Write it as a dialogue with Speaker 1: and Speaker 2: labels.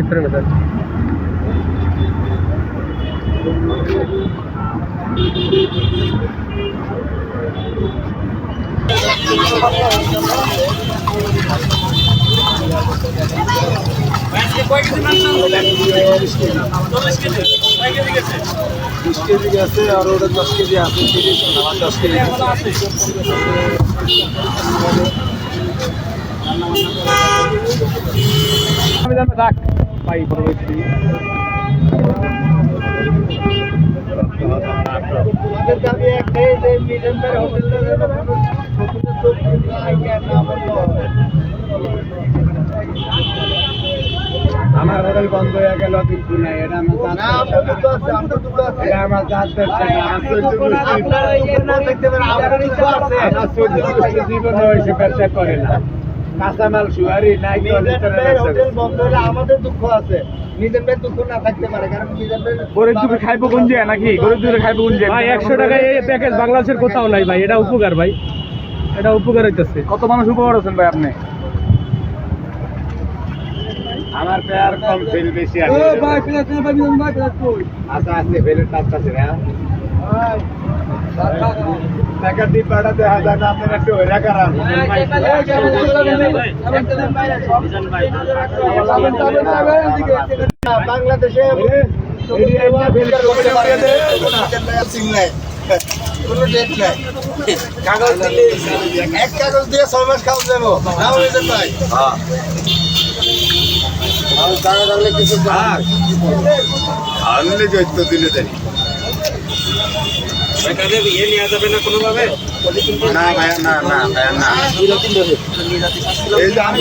Speaker 1: ಇತ್ತು ಸರ್ চল্লিশ কেজি বিশ কেজি গেছে আর ওটা দশ কেজি আছে কেজি দশ কেজি আমি জানি রাখ। পাই পরবর্তী আমার হোটেল বন্ধ হয়ে গেল কিন্তু নাই এটা আমার জীবন হয়েছে ব্যবসা করে না। কাঁচামাল সুয়ারি নাই
Speaker 2: আমাদের দুঃখ আছে। নিজের ভাই দুঃখ না থাকতে পারে কারণ নিজের
Speaker 1: গরিব দুপুরে খাইবো গুঞ্জে নাকি? গরিব খাইবো গুঞ্জে
Speaker 3: ভাই একশো টাকায় এই প্যাকেজ বাংলাদেশের কোথাও নাই ভাই এটা উপকার ভাই। এটা উপকার হইতেছে।
Speaker 1: কত মানুষ উপকার আছেন ভাই আপনি? আমার পেয়ার কম ফেল বেশি আছে আচ্ছা ফেলের আছে না টাকা দিয়ে পাঠাতে হাজার না আপনার একটু হইরা কারান
Speaker 2: বাংলাদেশে কোনো ডেট নাই কাগজ দিলে এক কাগজ দিয়ে ছয় মাস খাওয়া যাব না হয়ে ভাই
Speaker 1: আনলে তো দিলে জানি না ভাই না না ভাই না। এই যে আমি